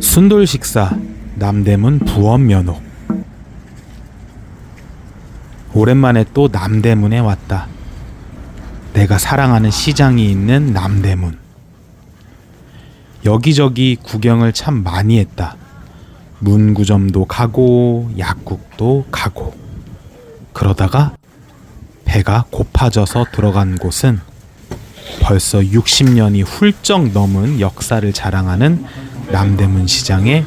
순돌 식사 남대문 부원 면옥 오랜만에 또 남대문에 왔다. 내가 사랑하는 시장이 있는 남대문. 여기저기 구경을 참 많이 했다. 문구점도 가고 약국도 가고 그러다가 배가 고파져서 들어간 곳은 벌써 60년이 훌쩍 넘은 역사를 자랑하는 남대문 시장의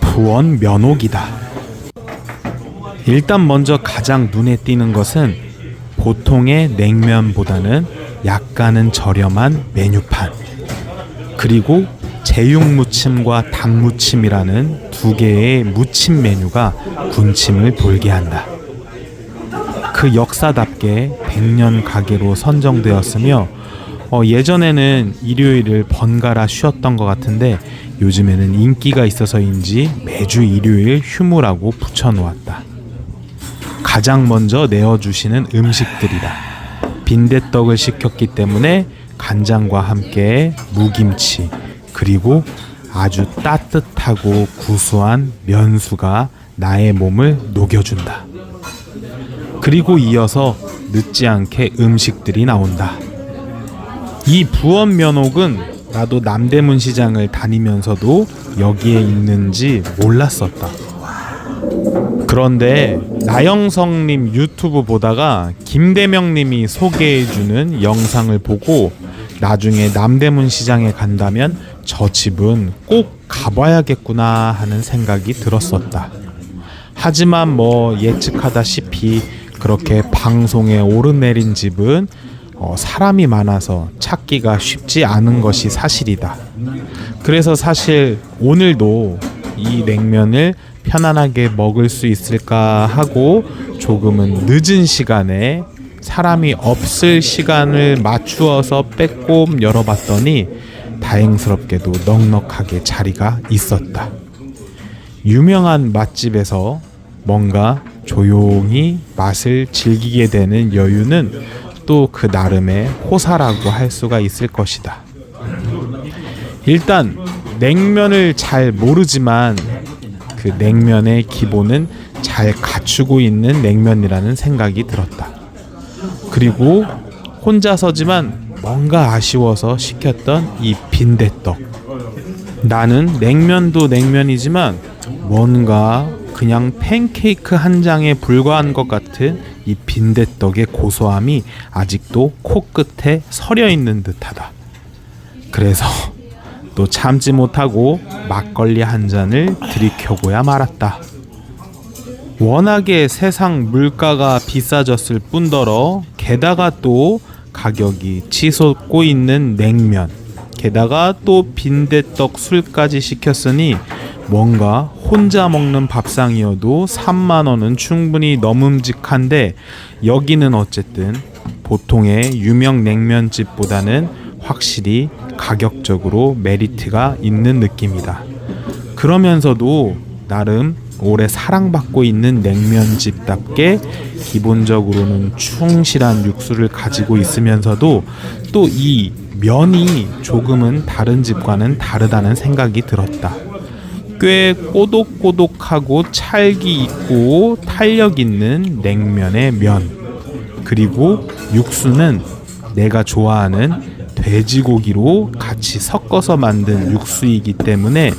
부원 면옥이다. 일단 먼저 가장 눈에 띄는 것은 보통의 냉면보다는 약간은 저렴한 메뉴판. 그리고 제육무침과 닭무침이라는 두 개의 무침 메뉴가 군침을 돌게 한다. 그 역사답게 백년 가게로 선정되었으며 어, 예전에는 일요일을 번갈아 쉬었던 것 같은데 요즘에는 인기가 있어서인지 매주 일요일 휴무라고 붙여놓았다. 가장 먼저 내어주시는 음식들이다. 빈대떡을 시켰기 때문에 간장과 함께 무김치 그리고 아주 따뜻하고 구수한 면수가 나의 몸을 녹여준다. 그리고 이어서 늦지 않게 음식들이 나온다. 이 부원 면옥은 나도 남대문 시장을 다니면서도 여기에 있는지 몰랐었다. 그런데 나영성님 유튜브 보다가 김대명님이 소개해주는 영상을 보고 나중에 남대문 시장에 간다면 저 집은 꼭 가봐야겠구나 하는 생각이 들었었다. 하지만 뭐 예측하다시피 그렇게 방송에 오르내린 집은 어, 사람이 많아서 찾기가 쉽지 않은 것이 사실이다. 그래서 사실 오늘도 이 냉면을 편안하게 먹을 수 있을까 하고 조금은 늦은 시간에 사람이 없을 시간을 맞추어서 빼꼼 열어봤더니 다행스럽게도 넉넉하게 자리가 있었다. 유명한 맛집에서 뭔가 조용히 맛을 즐기게 되는 여유는 또 그 나름의 호사라고 할 수가 있을 것이다. 일단 냉면을 잘 모르지만 그 냉면의 기본은 잘 갖추고 있는 냉면이라는 생각이 들었다. 그리고 혼자서지만 뭔가 아쉬워서 시켰던 이 빈대떡. 나는 냉면도 냉면이지만 뭔가 그냥 팬케이크 한 장에 불과한 것 같은 이 빈대떡의 고소함이 아직도 코끝에 서려 있는 듯하다. 그래서 또 참지 못하고 막걸리 한 잔을 들이켜고야 말았다. 워낙에 세상 물가가 비싸졌을 뿐더러 게다가 또 가격이 치솟고 있는 냉면, 게다가 또 빈대떡 술까지 시켰으니 뭔가 혼자 먹는 밥상이어도 3만 원은 충분히 넘음직한데 여기는 어쨌든 보통의 유명 냉면집보다는 확실히 가격적으로 메리트가 있는 느낌이다. 그러면서도 나름 오래 사랑받고 있는 냉면집답게 기본적으로는 충실한 육수를 가지고 있으면서도 또 이 면이 조금은 다른 집과는 다르다는 생각이 들었다. 꽤 꼬독꼬독하고 찰기 있고 탄력 있는 냉면의 면. 그리고 육수는 내가 좋아하는 돼지고기로 같이 섞어서 만든 육수이기 때문에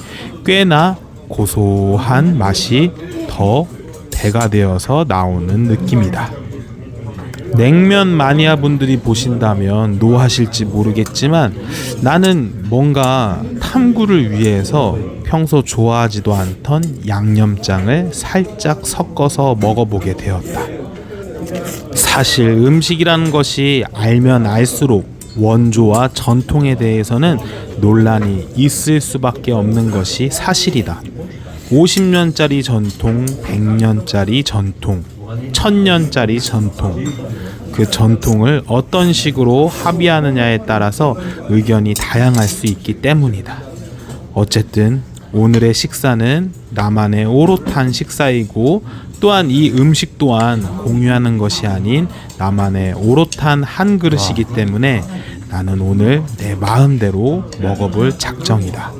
꽤나 고소한 맛이 더 배가 되어서 나오는 느낌이다. 냉면 마니아 분들이 보신다면 노하실지 모르겠지만 나는 뭔가 탐구를 위해서 평소 좋아하지도 않던 양념장을 살짝 섞어서 먹어보게 되었다. 사실 음식이라는 것이 알면 알수록 원조와 전통에 대해서는 논란이 있을 수밖에 없는 것이 사실이다. 50년짜리 전통, 100년짜리 전통, 1000년짜리 전통. 그 전통을 어떤 식으로 합의하느냐에 따라서 의견이 다양할 수 있기 때문이다. 어쨌든 오늘의 식사는 나만의 오롯한 식사이고 또한 이 음식 또한 공유하는 것이 아닌 나만의 오롯한 한 그릇이기 때문에 나는 오늘 내 마음대로 먹어볼 작정이다.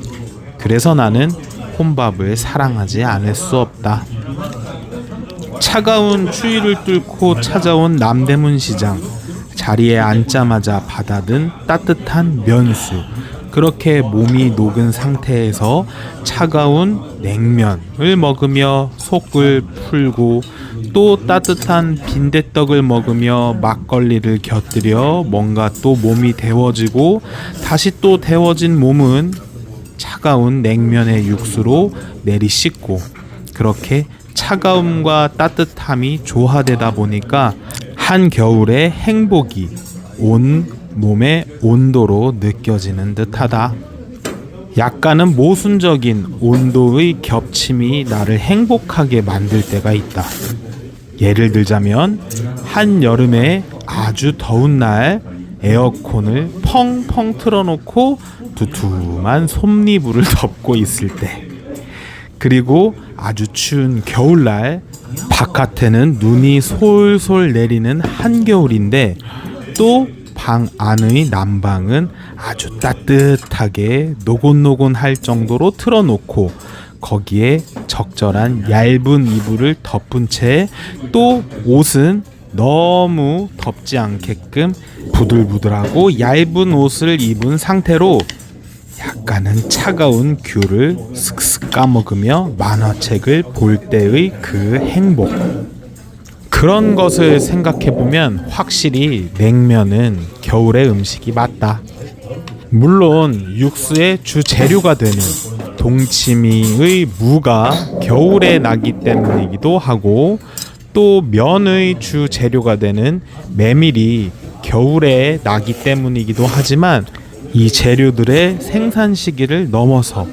그래서 나는 혼밥을 사랑하지 않을 수 없다. 차가운 추위를 뚫고 찾아온 남대문 시장. 자리에 앉자마자 받아든 따뜻한 면수. 그렇게 몸이 녹은 상태에서 차가운 냉면을 먹으며 속을 풀고 또 따뜻한 빈대떡을 먹으며 막걸리를 곁들여 뭔가 또 몸이 데워지고 다시 또 데워진 몸은 차가운 냉면의 육수로 내리 씻고 그렇게 차가움과 따뜻함이 조화되다 보니까 한겨울의 행복이 온 몸의 온도로 느껴지는 듯하다. 약간은 모순적인 온도의 겹침이 나를 행복하게 만들 때가 있다. 예를 들자면 한 여름에 아주 더운 날 에어컨을 펑펑 틀어놓고 두툼한 솜니부를 덮고 있을 때 그리고 아주 추운 겨울날 바깥에는 눈이 솔솔 내리는 한겨울인데 또 방 안의 난방은 아주 따뜻하게 노곤노곤할 정도로 틀어놓고 거기에 적절한 얇은 이불을 덮은 채 또 옷은 너무 덥지 않게끔 부들부들하고 얇은 옷을 입은 상태로 약간은 차가운 귤을 슥슥 까먹으며 만화책을 볼 때의 그 행복. 그런 것을 생각해 보면 확실히 냉면은 겨울의 음식이 맞다. 물론 육수의 주 재료가 되는 동치미의 무가 겨울에 나기 때문이기도 하고 또 면의 주 재료가 되는 메밀이 겨울에 나기 때문이기도 하지만 이 재료들의 생산 시기를 넘어서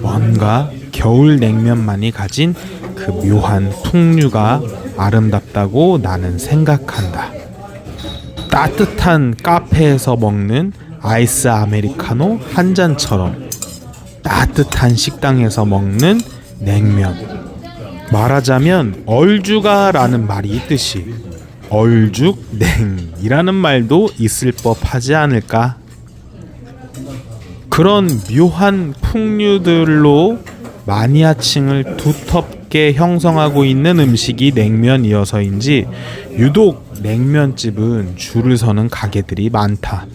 뭔가 겨울 냉면만이 가진 그 묘한 풍류가 아름답다고 나는 생각한다. 따뜻한 카페에서 먹는 아이스 아메리카노 한 잔처럼 따뜻한 식당에서 먹는 냉면. 말하자면 얼죽아라는 말이 있듯이 얼죽냉이라는 말도 있을 법하지 않을까? 그런 묘한 풍류들로 마니아층을 두텁게 형성하고 있는 음식이 냉면이어서인지 유독 냉면집은 줄을 서는 가게들이 많다.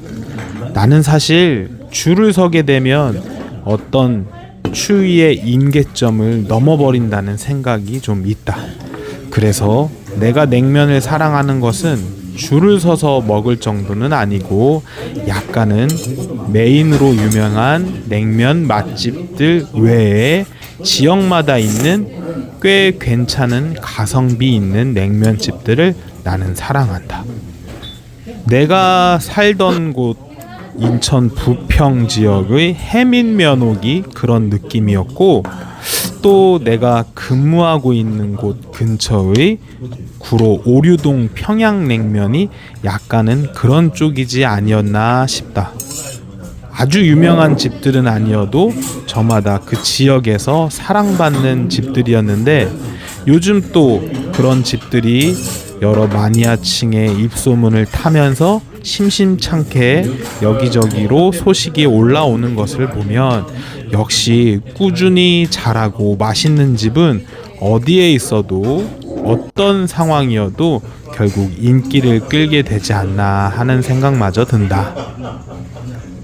나는 사실 줄을 서게 되면 어떤 추위의 임계점을 넘어버린다는 생각이 좀 있다. 그래서 내가 냉면을 사랑하는 것은 줄을 서서 먹을 정도는 아니고 약간은 메인으로 유명한 냉면 맛집들 외에 지역마다 있는 꽤 괜찮은 가성비 있는 냉면집들을 나는 사랑한다. 내가 살던 곳 인천 부평 지역의 해민 면옥이 그런 느낌이었고 또 내가 근무하고 있는 곳 근처의 구로 오류동 평양냉면이 약간은 그런 쪽이지 아니었나 싶다. 아주 유명한 집들은 아니어도 저마다 그 지역에서 사랑받는 집들이었는데 요즘 또 그런 집들이 여러 마니아층의 입소문을 타면서 심심찮게 여기저기로 소식이 올라오는 것을 보면 역시 꾸준히 잘하고 맛있는 집은 어디에 있어도 어떤 상황이어도 결국 인기를 끌게 되지 않나 하는 생각마저 든다.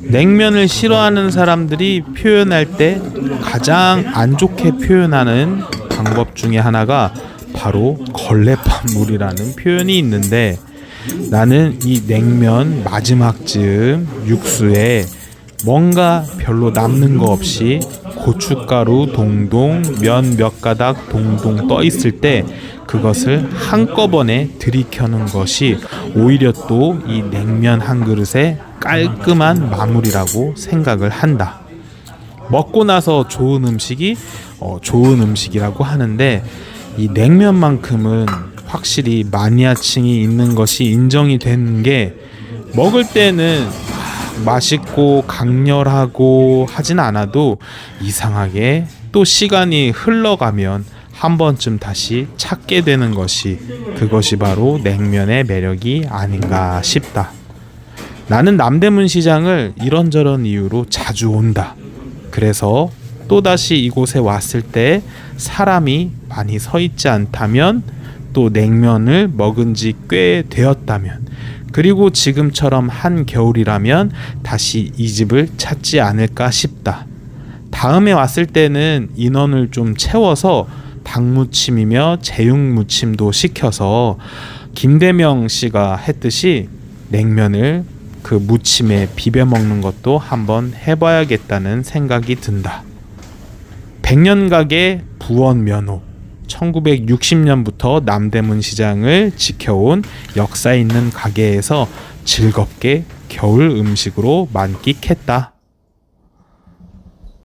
냉면을 싫어하는 사람들이 표현할 때 가장 안 좋게 표현하는 방법 중에 하나가 바로 걸레판물이라는 표현이 있는데 나는 이 냉면 마지막쯤 육수에 뭔가 별로 남는 거 없이 고춧가루 동동 면 몇 가닥 동동 떠 있을 때 그것을 한꺼번에 들이켜는 것이 오히려 또 이 냉면 한 그릇의 깔끔한 마무리라고 생각을 한다. 먹고 나서 좋은 음식이 어, 좋은 음식이라고 하는데 이 냉면만큼은 확실히 마니아층이 있는 것이 인정이 되는 게 먹을 때는 맛있고 강렬하고 하진 않아도 이상하게 또 시간이 흘러가면 한 번쯤 다시 찾게 되는 것이 그것이 바로 냉면의 매력이 아닌가 싶다. 나는 남대문 시장을 이런저런 이유로 자주 온다. 그래서 또다시 이곳에 왔을 때 사람이 많이 서 있지 않다면 또 냉면을 먹은 지 꽤 되었다면 그리고 지금처럼 한 겨울이라면 다시 이 집을 찾지 않을까 싶다. 다음에 왔을 때는 인원을 좀 채워서 닭무침이며 제육무침도 시켜서 김대명 씨가 했듯이 냉면을 그 무침에 비벼 먹는 것도 한번 해봐야겠다는 생각이 든다. 백년 가게 부원 면호 1960년부터 남대문 시장을 지켜온 역사 있는 가게에서 즐겁게 겨울 음식으로 만끽했다.